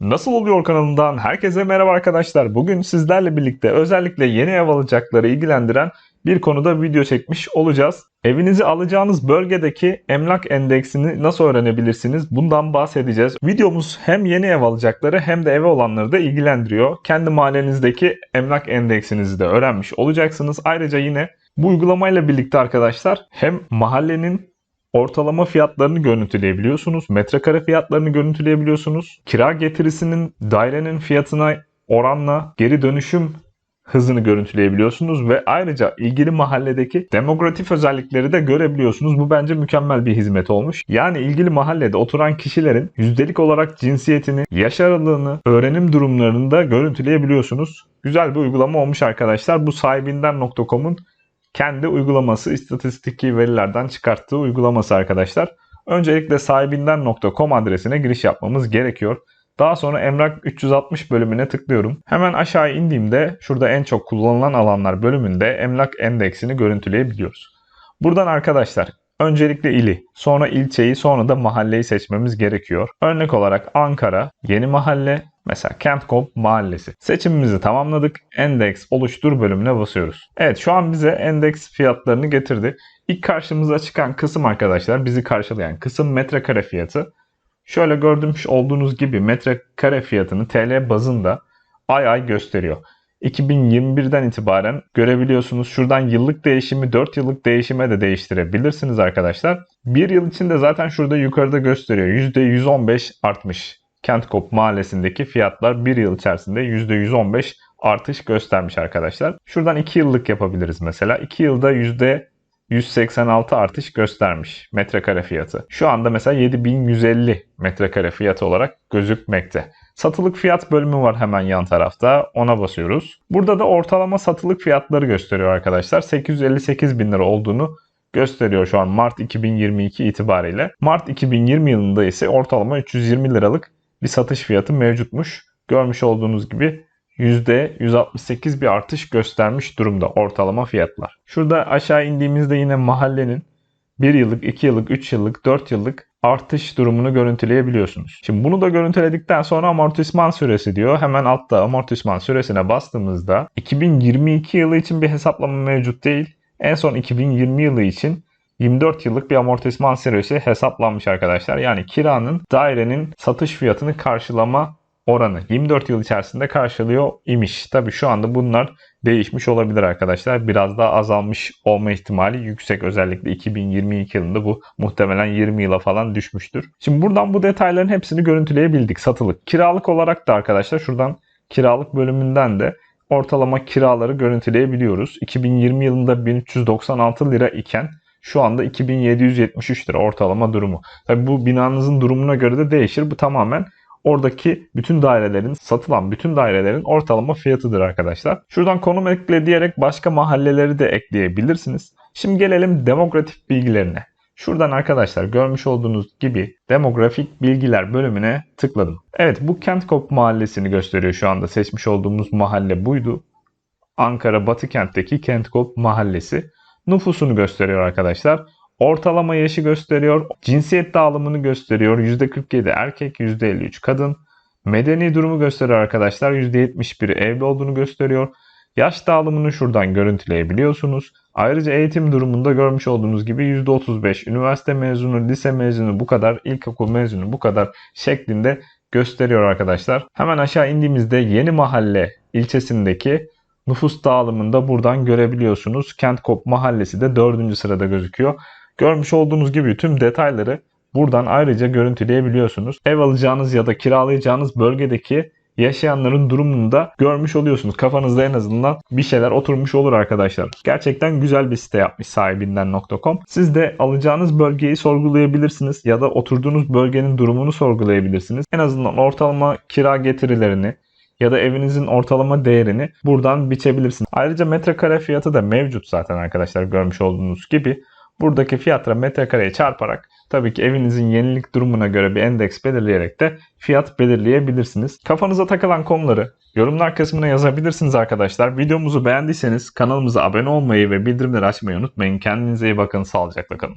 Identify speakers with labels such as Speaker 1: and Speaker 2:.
Speaker 1: Nasıl oluyor kanalından herkese merhaba arkadaşlar. Bugün sizlerle birlikte özellikle yeni ev alacakları ilgilendiren bir konuda video çekmiş olacağız. Evinizi alacağınız bölgedeki emlak endeksini nasıl öğrenebilirsiniz? Bundan bahsedeceğiz. Videomuz hem yeni ev alacakları hem de eve olanları da ilgilendiriyor. Kendi mahallenizdeki emlak endeksinizi de öğrenmiş olacaksınız. Ayrıca yine bu uygulamayla birlikte arkadaşlar hem mahallenin ortalama fiyatlarını görüntüleyebiliyorsunuz. Metrekare fiyatlarını görüntüleyebiliyorsunuz. Kira getirisinin dairenin fiyatına oranla geri dönüşüm hızını görüntüleyebiliyorsunuz ve ayrıca ilgili mahalledeki demografik özellikleri de görebiliyorsunuz. Bu bence mükemmel bir hizmet olmuş. Yani ilgili mahallede oturan kişilerin yüzdelik olarak cinsiyetini, yaş aralığını, öğrenim durumlarını da görüntüleyebiliyorsunuz. Güzel bir uygulama olmuş arkadaşlar. Bu sahibinden.com'un kendi uygulaması istatistiki verilerden çıkarttığı uygulaması arkadaşlar. Öncelikle sahibinden.com adresine giriş yapmamız gerekiyor. Daha sonra Emlak 360 bölümüne tıklıyorum. Hemen aşağı indiğimde şurada en çok kullanılan alanlar bölümünde emlak endeksini görüntüleyebiliyoruz. Buradan arkadaşlar öncelikle ili, sonra ilçeyi, sonra da mahalleyi seçmemiz gerekiyor. Örnek olarak Ankara, Yeni Mahalle, mesela Kentkop Mahallesi. Seçimimizi tamamladık. Endeks oluştur bölümüne basıyoruz. Evet şu an bize endeks fiyatlarını getirdi. İlk karşımıza çıkan kısım arkadaşlar bizi karşılayan kısım metrekare fiyatı. Şöyle gördüğünüz olduğunuz gibi metrekare fiyatını TL bazında ay ay gösteriyor. 2021'den itibaren görebiliyorsunuz. Şuradan yıllık değişimi 4 yıllık değişime de değiştirebilirsiniz arkadaşlar. Bir yıl içinde zaten şurada yukarıda gösteriyor. %115 artmış. Kentkop mahallesindeki fiyatlar bir yıl içerisinde %115 artış göstermiş arkadaşlar. Şuradan 2 yıllık yapabiliriz mesela. 2 yılda %186 artış göstermiş metrekare fiyatı. Şu anda mesela 7150 metrekare fiyatı olarak gözükmekte. Satılık fiyat bölümü var hemen yan tarafta. Ona basıyoruz. Burada da ortalama satılık fiyatları gösteriyor arkadaşlar. 858 bin lira olduğunu gösteriyor şu an Mart 2022 itibariyle. Mart 2020 yılında ise ortalama 320 liralık bir satış fiyatı mevcutmuş. Görmüş olduğunuz gibi %168 bir artış göstermiş durumda ortalama fiyatlar. Şurada aşağı indiğimizde yine mahallenin 1 yıllık, 2 yıllık, 3 yıllık, 4 yıllık artış durumunu görüntüleyebiliyorsunuz. Şimdi bunu da görüntüledikten sonra amortisman süresi diyor. Hemen altta amortisman süresine bastığımızda 2022 yılı için bir hesaplama mevcut değil. En son 2020 yılı için 24 yıllık bir amortisman süresi hesaplanmış arkadaşlar. Yani kiranın dairenin satış fiyatını karşılama oranı 24 yıl içerisinde karşılıyor imiş. Tabii şu anda bunlar değişmiş olabilir arkadaşlar. Biraz daha azalmış olma ihtimali yüksek. Özellikle 2022 yılında bu muhtemelen 20 yıla falan düşmüştür. Şimdi buradan bu detayların hepsini görüntüleyebildik. Satılık. Kiralık olarak da arkadaşlar şuradan kiralık bölümünden de ortalama kiraları görüntüleyebiliyoruz. 2020 yılında 1396 lira iken şu anda 2773 lira ortalama durumu. Tabii bu binanızın durumuna göre de değişir. Bu tamamen oradaki bütün dairelerin, satılan bütün dairelerin ortalama fiyatıdır arkadaşlar. Şuradan konum ekle diyerek başka mahalleleri de ekleyebilirsiniz. Şimdi gelelim demografik bilgilerine. Şuradan arkadaşlar görmüş olduğunuz gibi demografik bilgiler bölümüne tıkladım. Evet bu Kentkop mahallesini gösteriyor şu anda seçmiş olduğumuz mahalle buydu. Ankara Batı kentteki Kentkop mahallesi. Nüfusunu gösteriyor arkadaşlar. Ortalama yaşı gösteriyor. Cinsiyet dağılımını gösteriyor. %47 erkek, %53 kadın. Medeni durumu gösteriyor arkadaşlar. %71 evli olduğunu gösteriyor. Yaş dağılımını şuradan görüntüleyebiliyorsunuz. Ayrıca eğitim durumunda görmüş olduğunuz gibi %35 üniversite mezunu, lise mezunu bu kadar, ilkokul mezunu bu kadar şeklinde gösteriyor arkadaşlar. Hemen aşağı indiğimizde Yeni Mahalle ilçesindeki nüfus dağılımında buradan görebiliyorsunuz. Kentkop Mahallesi de 4. sırada gözüküyor. Görmüş olduğunuz gibi tüm detayları buradan ayrıca görüntüleyebiliyorsunuz. Ev alacağınız ya da kiralayacağınız bölgedeki yaşayanların durumunu da görmüş oluyorsunuz. Kafanızda en azından bir şeyler oturmuş olur arkadaşlar. Gerçekten güzel bir site yapmış sahibinden.com. Siz de alacağınız bölgeyi sorgulayabilirsiniz ya da oturduğunuz bölgenin durumunu sorgulayabilirsiniz. En azından ortalama kira getirilerini ya da evinizin ortalama değerini buradan biçebilirsiniz. Ayrıca metrekare fiyatı da mevcut zaten arkadaşlar görmüş olduğunuz gibi. Buradaki fiyatla metrekareye çarparak tabii ki evinizin yenilik durumuna göre bir endeks belirleyerek de fiyat belirleyebilirsiniz. Kafanıza takılan konuları yorumlar kısmına yazabilirsiniz arkadaşlar. Videomuzu beğendiyseniz kanalımıza abone olmayı ve bildirimleri açmayı unutmayın. Kendinize iyi bakın, sağlıcakla kalın.